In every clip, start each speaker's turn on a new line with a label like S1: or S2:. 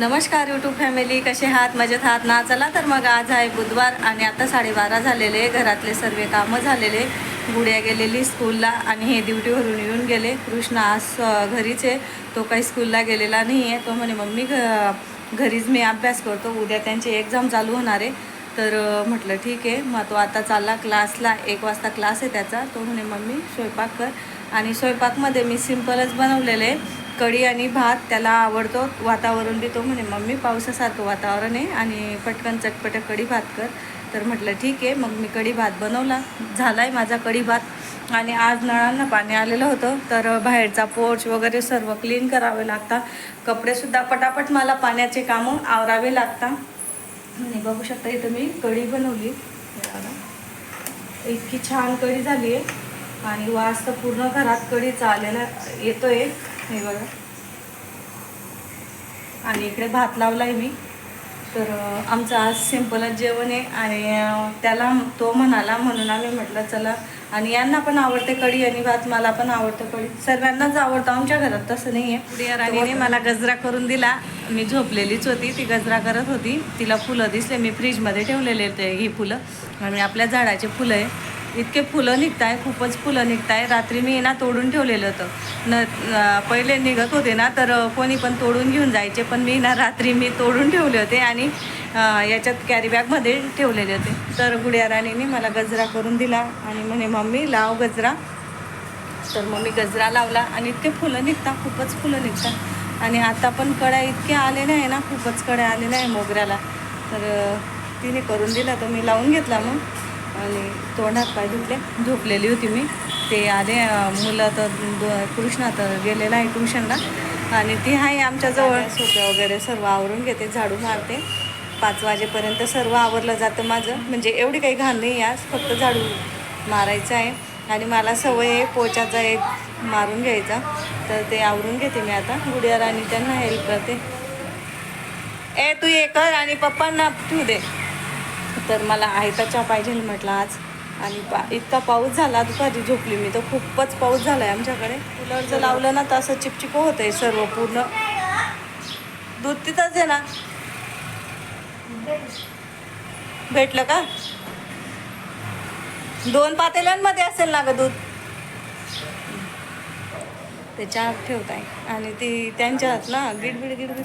S1: नमस्कार YouTube family कसे आहात? मजेत आहात? ना चला तर मग आज आहे बुधवार आणि आता साडेबारा झालेले. घरातले सर्व कामं झालेले. गुड्या गेलेली स्कूलला आणि हे ड्युटीवरून येऊन गेले. कृष्णा आज घरीच आहे. तो काही स्कूलला गेलेला नाही आहे तो म्हणे मम्मी घ घरीच मी अभ्यास करतो. उद्या त्यांची एक्झाम चालू होणार आहे. तर म्हटलं ठीक आहे. मग तो आता चालला क्लासला एक वाजता क्लास आहे त्याचा. तो म्हणे मम्मी स्वयंपाक कर. आणि स्वयंपाकमध्ये मी सिम्पलच बनवलेलं आहे. कढी आणि भात त्याला आवडतो. वातावरण बी तो म्हणे मम्मी पावसासारखं वातावरण आहे आणि पटकन चटपट कढी भात कर. तर म्हटलं ठीक आहे. मग मी कढी भात बनवला. झाला आहे माझा कढी भात. आणि आज नळांना पाणी आलेलं होतं. तर बाहेरचा पोर्च वगैरे सर्व क्लीन करावे लागतात कपडेसुद्धा पटापट मला पाण्याचे कामं आवरावे लागतात आणि बघू शकता इथं मी कढी बनवली. इतकी छान कढी झाली आहे आणि वास तर पूर्ण घरात कढीचा आलेला येतोय. हे बघा. आणि इकडे भात लावलाय मी. तर आमचं आज सिम्पलच जेवण आहे आणि त्याला तो म्हणाला म्हणून आम्ही म्हटलं चला. आणि यांना पण आवडते कढी आणि भात मला पण आवडतं कढी. सर्वांनाच आवडतं आमच्या घरात तसं नाही आहे राणीने मला गजरा करून दिला. मी झोपलेलीच होती ती गजरा करत होती. तिला फुलं दिसले मी फ्रीजमध्ये ठेवलेले ते ही फुलं. आणि आपल्या झाडाचे फुलं आहे. इतके फुलं निघत आहे खूपच फुलं निघत आहे रात्री मी ना तोडून ठेवलेलं होतं. न पहिले निघत होते ना तर कोणी पण तोडून घेऊन जायचे पण मी ना रात्री मी तोडून ठेवले होते आणि याच्यात कॅरीबॅगमध्ये ठेवलेले होते. तर गुड्या राणीने मला गजरा करून दिला आणि म्हणे मम्मी लाव गजरा. तर मग मी गजरा लावला आणि इतके फुलं निघतात खूपच फुलं निघतात आणि आता पण कड्या इतक्या आलेल्या आहे ना खूपच कड्या आलेल्या आहे मोगऱ्याला. तर तिने करून दिला तर मी लावून घेतला मग. तोंडात पाय धुतले. झोपलेली होती मी. ते आले मुलं तर दो कृष्णा तर गेलेला आहे ट्युशनला. आणि ती आहे आमच्याजवळ सोप्या वगैरे सर्व आवरून घेते झाडू मारते. पाच वाजेपर्यंत सर्व आवरलं जातं माझं. म्हणजे एवढी काही घाण नाही आज फक्त झाडू मारायचं आहे. आणि मला सवय आहे पोचाचा एक मारून घ्यायचा. तर ते आवरून घेते मी आता. गुडिया राणी त्यांना हेल्प करते. ए तू हे कर आणि पप्पांना ठेवू दे. तर मला आयता चहा पाहिजे म्हटलं आज. आणि पा इतका पाऊस झाला दुपारी झोपली मी. तर खूपच पाऊस झाला आहे आमच्याकडे. कूलर जर लावलं ना तर असं चिपचिप होतं आहे सर्व पूर्ण. दूध तिथंच आहे ना? भेटलं का? दोन पातेल्यांमध्ये असेल ना ग दूध? ते चहा ठेवत आहे आणि ती त्यांच्या हात ना गिडबिड गिडबिड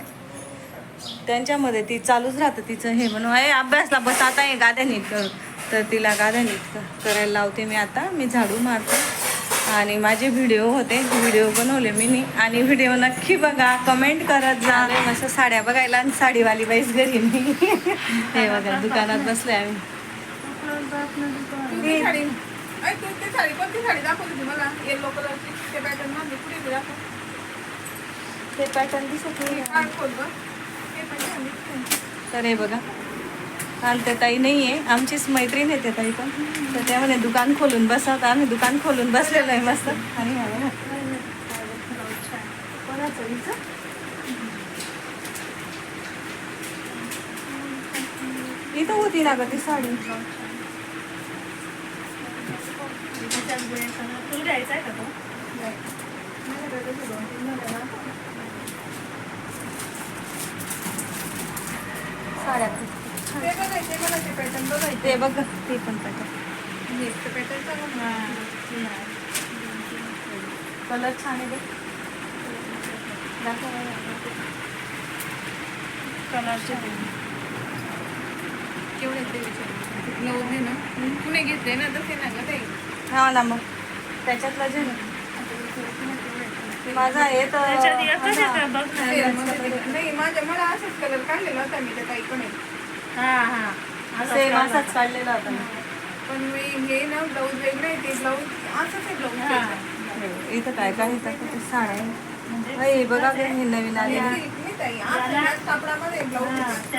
S1: त्यांच्यामध्ये ती चालूच राहतं तिचं हे म्हणून. आहे अभ्यासला बस आता आहे गाद्या नीट कर. तर तिला गाद्या नीट कर- करायला लावते मी आता. मी झाडू मारते. आणि माझे व्हिडिओ होते. व्हिडिओ बनवले मी नी आणि व्हिडिओ नक्की बघा. कमेंट करत जा. मस्त साड्या बघायला आणि साडीवाली बाईस घरी मी. हे बघा दुकानात बसले आम्ही.
S2: ते पॅटर्न
S1: दिसत तर हे बघा. आणि ते ताई नाही आहे आमचीच मैत्रीण आहे ते ताई पण. तर त्या म्हणे दुकान खोलून बसा. तर आम्ही दुकान खोलून बसलेलं आहे मस्त. आणि इथं होती ना ग ती साडी? साड्या
S2: ते बघायचे मला ते पॅटर्न बघायचे
S1: ते बघ ते पण पॅटर्न कलर छान आहे कलरचे
S2: केवढे ते नऊ दे ना? पुणे घेतले ना तसे ना गं ते.
S1: हा ना मग. त्याच्यातलं जे ना. माझा आहे तर
S2: नाही माझ्या मला असाच कलर काढलेला होता मी त्या ताईकडे
S1: सेम असाच काढलेला होता. मी.
S2: पण मी हे ना ब्लाऊज वेगळं आहे ते ब्लाऊज असंच आहे ब्लाऊज
S1: इथं काय काय इथं किती साड्या आहे. अय, हे बघा गं, हे नवीन आले
S2: ताई याच कापडामध्ये ब्लाऊज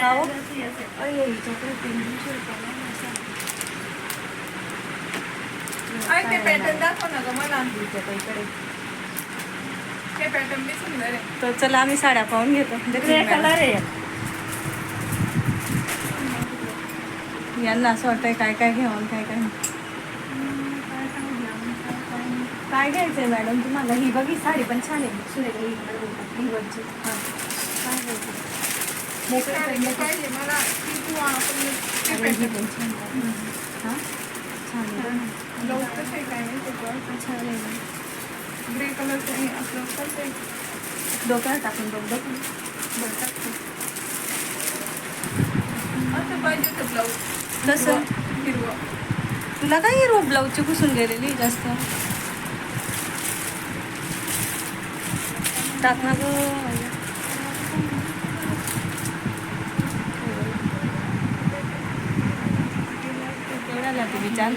S2: अरे ते पॅटर्न दाखव ना गं मला. ते पॅटर्न बी सुंदर आहे
S1: तर चला आम्ही साड्या पाहून घेतो मॅडम. यांना असं वाटतंय काय काय घ्यावं काय काय. काय घ्यायचंय मॅडम तुम्हाला ही बघी साडी पण छान आहे सुरेख ही ही वरची. हां. काय घ्यायचं
S2: मला
S1: ही छान आहे. हा? छान आहे
S2: ग्रे कलरचं आहे आपलं आहे
S1: डोक्यावर टाकून बघ बघ ना.
S2: बरं टाकतो. असं पाहिजे होतं ब्लाऊज
S1: कसं
S2: हिरवं
S1: तुला काय हिरो ब्लाऊजची पुसून गेलेली जास्त. टाक ना ते विचार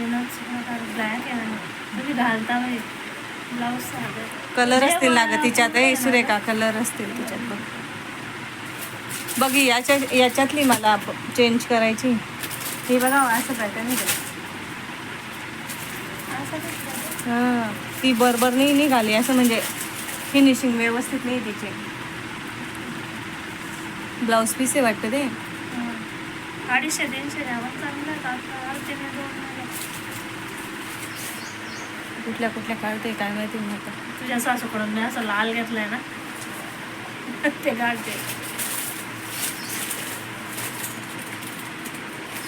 S3: तुम्ही घालता म्हणजे
S1: कलर असतील ना ग तिच्यात? ए सुरेखा कलर असतील तिच्यात बघ. बघ याच्या याच्यातली मला चेंज करायची. ही बघा असं पॅटर्न हां ती बरोबर नाही निघाली. असं म्हणजे फिनिशिंग व्यवस्थित नाही तिची. ब्लाऊज पीस आहे वाटतं ते.
S3: अडीचशे तीनशे द्यावं चांगलं आहे का आपलं अर्धे मी दोन महिने.
S1: कुठल्या कुठल्या काढते काय माहिती
S3: तुझ्या सासूकडून मी असं लाल घेतलंय ना. ते घालते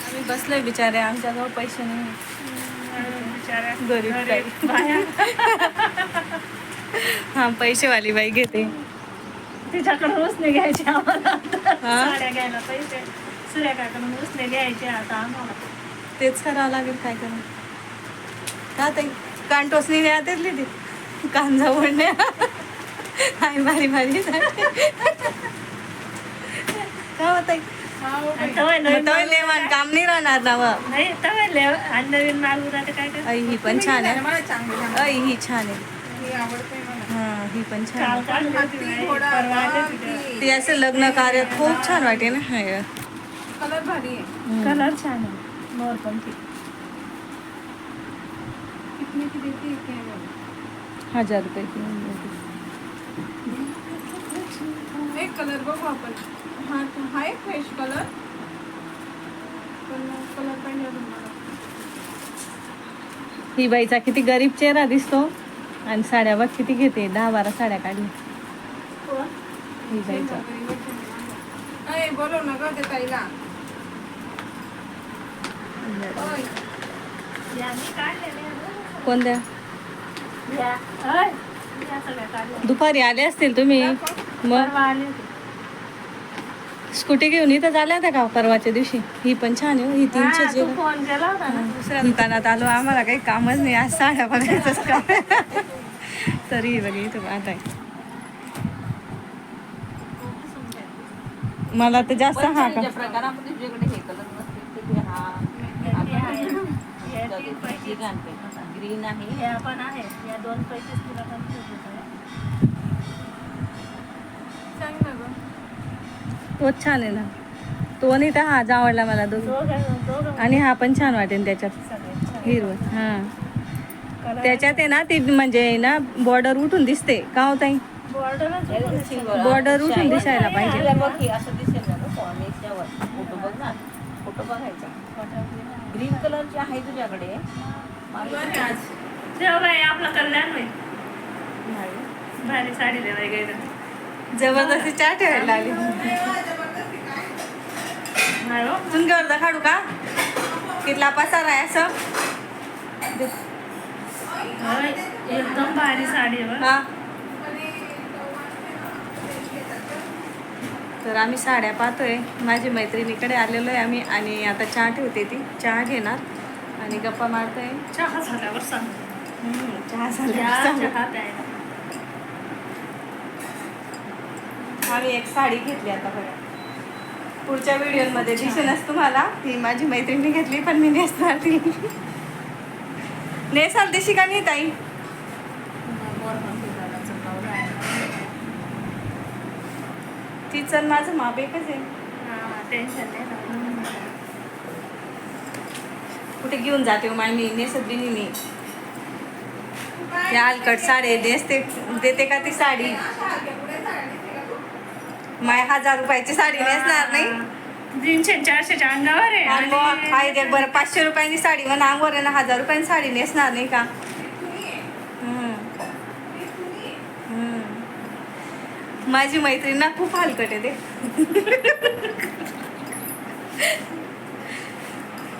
S1: आम्ही बसलोय बिचारे आमच्याजवळ पैसे नाही
S3: बिचाऱ्या
S1: गरीब
S3: गरीब बाया.
S1: हां पैसेवाली बाई घेते.
S3: तिच्याकडून उसने घ्यायचे आम्हाला. आता.
S1: हा?
S3: साड्या घ्यायला पैसे. सूर्यकाकडून उसने घ्यायचे आता आम्हाला.
S1: तेच करावं लागेल काय करा. का ताई. कानटोसनी नाही आतेच ती कांजा नाही. हाय भारी भारी का होत
S2: बाई.
S3: तवय नवीन माल
S1: लेवान काम नाही राहणार ना
S3: नाही नवीन काय काय
S1: ही पण छान आहे. आई ही छान आहे.
S2: ही आवडते मला.
S1: हा ही पण छान
S2: ती
S1: असं लग्न कार्य खूप छान वाटे ना.
S2: कलर भारी आहे.
S3: कलर छान आहे. मोरपंखी
S2: कितनी की देती है क्या वो?
S1: हजार रुपये किलो
S2: एक कलर बघू आपण. हा तो हाय फ्रेश कलर पण कलर पाहिजे अजून मला.
S1: ही बाईचा किती गरीब चेहरा दिसतो. आणि साड्या बघ किती घेते. दहा बारा साड्या काढली ही बाईचा.
S2: बोलव ना ग ते ताईला.
S3: काढलेले.
S1: कोणत्या? दुपारी आले असतील तुम्ही? मग?
S3: परवा आली होती.
S1: स्कूटी घेऊन इथं झाल्या होत्या का परवाच्या दिवशी? ही पण छान आहे हो, ही तीनशे
S3: तू फोन केला होता ना?
S1: दुसऱ्या दुकानात आलो आम्हाला काही कामच नाही आज साड्या बघायचंच काम तरी बघ इथं आता आहे. मला तर जास्त हा का?
S4: प्रकारामध्ये
S3: आहे.
S4: ग्रीन आहे.
S3: हे पण आहे. या दोन पैसे तुला कन्फ्युज
S2: सांग ना ग.
S1: तोच छान आहे ना. तो नाही तर हाच आवडला मला दोघं आणि हा पण छान वाटेल त्याच्यात.
S3: छान.
S1: हिरवं. हां. त्याच्यात आहे ना ती म्हणजे ना बॉर्डर उठून दिसते. का हो ताई?
S3: बॉर्डरच
S1: बॉर्डर उठून दिसायला पाहिजे.
S4: तुला बघ हे असं दिसेल ना गं. फॉर्म याच्यावर. फोटो बघ ना. फोटो बघायचा. ग्रीन कलरची आहे तुझ्याकडे
S3: बाई आपलं कल्याण होईल. भारी साडी बाई गेलं
S1: जबरदस्ती चहा ठेवायला लागली
S3: नाही हो.
S1: काढू का? कितला पसार आहे असं.
S3: एकदम भारी साडी.
S1: हा. तर आम्ही साड्या पाहतोय. माझी मैत्रिणीकडे आलेलो आहे आम्ही आणि आता चहा ठेवते ती. चहा घेणार. आणि गप्पा मारतोय
S3: चहा झाल्यावर
S1: चहा
S3: चहा प्यायला.
S1: आम्ही एक साडी घेतली आता बघा. पुढच्या व्हिडिओमध्ये दिसेनच तुम्हाला. ती माझी मैत्रिणी घेतली पण मी नेसणार ती. नेसाल देशी का नाही ताई तिचं माझं माप एकच आहे.
S3: टेन्शन नाही ना.
S1: कुठे घेऊन जाते हो माय मी नेसत बी नाही मी त्या अलकट साडी नेसते देते का ती साडी? माय हजार रुपयाची साडी नेसणार नाही.
S3: तीनशे चारशेच्या अंगावर आहे.
S1: मग बरं पाचशे रुपयांची साडी म्हणा अंगवर आहे ना हजार रुपयांची साडी नेसणार नाही का. माझी मैत्रीण ना खूप हलकट आहे ते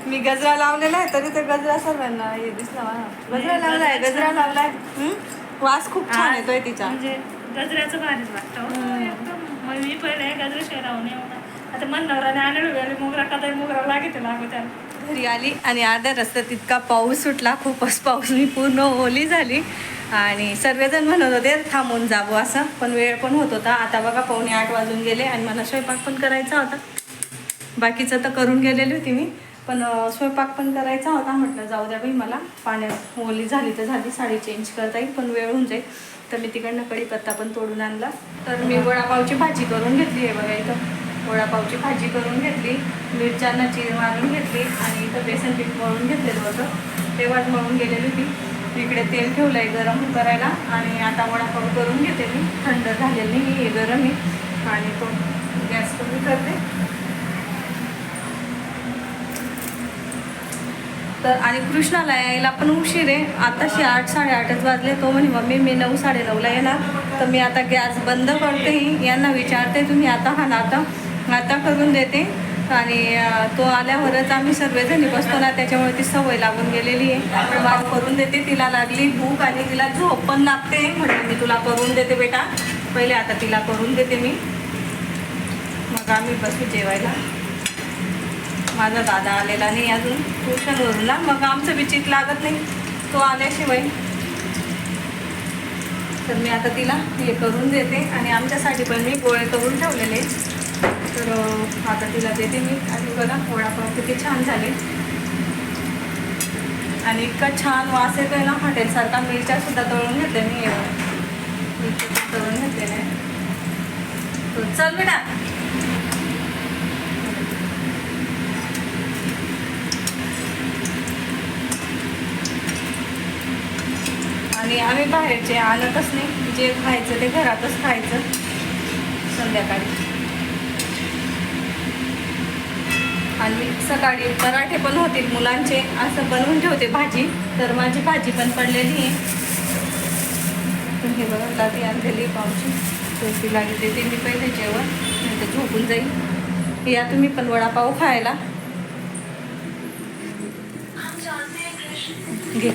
S1: मी गजरा लावलेला आहे तरी ते गजरा सर्वांना हे दिसला मला. गजरा लावलाय गजरा लावलाय. हं? वास खूप छान येतोय तिचा.
S3: म्हणजे गजऱ्याचं भारीच वाटतं. मी पहिले गजरा शेरावून येऊन आता मन नवराने आणलं मोगरा का मोगरा लागेल लागू त्याला.
S1: घरी आली आणि अर्ध्या रस्त्यात इतका पाऊस सुटला खूपच पाऊस. मी पूर्ण ओली झाली. आणि सर्वजण म्हणत होते थांबून जावं असं. पण वेळ पण होत होता. आता बघा पावणे आठ वाजून गेले आणि मला स्वयंपाक पण करायचा होता. बाकीचं तर करून गेलेली होती मी. पण स्वयंपाक पण करायचा होता. म्हटलं जाऊ द्या बाई मला पाण्यात ओली झाली तर झाली साडी चेंज करता येईल पण वेळ होऊन जाईल. तर मी तिकडनं कढीपत्ता पण तोडून आणला. तर मी वडापावची भाजी करून घेतली आहे बघा इथं. वडापावची भाजी करून घेतली मिरच्यांना चीर मारून घेतली आणि इथं बेसन पीठ मळून घेतलेलं होतं. तेव्हाच मळून गेलेली होती. इकडे तेल ठेवलं आहे गरम करायला आणि आता वडापाव करून घेते मी. थंड झालेलं नाही हे गरम आहे. आणि तो गॅस कमी करते. तर आणि कृष्णाला यायला पण उशीर आहे. आताशी आठ साडेआठच वाजले. तो म्हणे मम्मी मी नऊ साडेनऊला येणार. तर मी आता गॅस बंद करते. यांना विचारते तुम्ही आता हा नाता आता करून देते. आणि तो आल्यावरच आम्ही सर्वजणी बसतो ना त्याच्यामुळे ती सवय लागून गेलेली आहे. माझ करून देते तिला लागली भूक आणि तिला झोप पण लागते. म्हटलं मी तुला करून देते बेटा. पहिले आता तिला करून देते मी. मग आम्ही बसू जेवायला. माझा दादा आलेला नाही अजून. ट्युशनवरूनला मग आमचं बिचित लागत नाही. तो आल्याशिवाय. तर मी आता तिला हे करून देते. आणि आमच्यासाठी पण मी गोळे करून ठेवलेले. तर आता तिला देते मी. आणि बघा वडापाव किती छान झाले. आणि इतका छान वास येतोय ना. हॉटेलसारखा मिरच्या सुद्धा तळून घेते मी. मिरच्या तळून घेतलेल्या तर चल बेटा. आणि आम्ही बाहेरचे आणतच नाही. जे खायचं ते घरातच खायचं. संध्याकाळी. आणि सकाळी पराठे पण होतील मुलांचे. असं बनवून ठेवते भाजी. तर माझी भाजी पण पडलेली आहे. हे बघा लादी आणलेली पावची. तर तिला देते मी पहिले जेवण. नंतर झोपून जाईल. या तुम्ही पण वडापाव खायला. घे.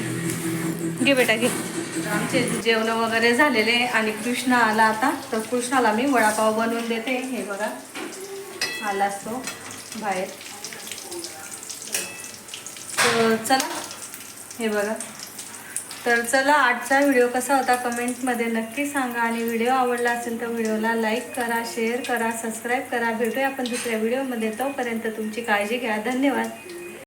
S1: घे बेटा घे. आमचे जेवण वगैरे झालेले आणि कृष्णा आला आता तर कृष्णाला मी वडापाव बनवून देते. हे बघा आला असतो बाहेर. तर चला हे बघा. तर चला आजचा व्हिडिओ कसा होता कमेंटमध्ये नक्की सांगा. आणि व्हिडिओ आवडला असेल तर व्हिडिओला लाईक करा शेअर करा सबस्क्राईब करा. भेटूया आपण दुसऱ्या व्हिडिओमध्ये. तोपर्यंत तुमची काळजी घ्या. धन्यवाद.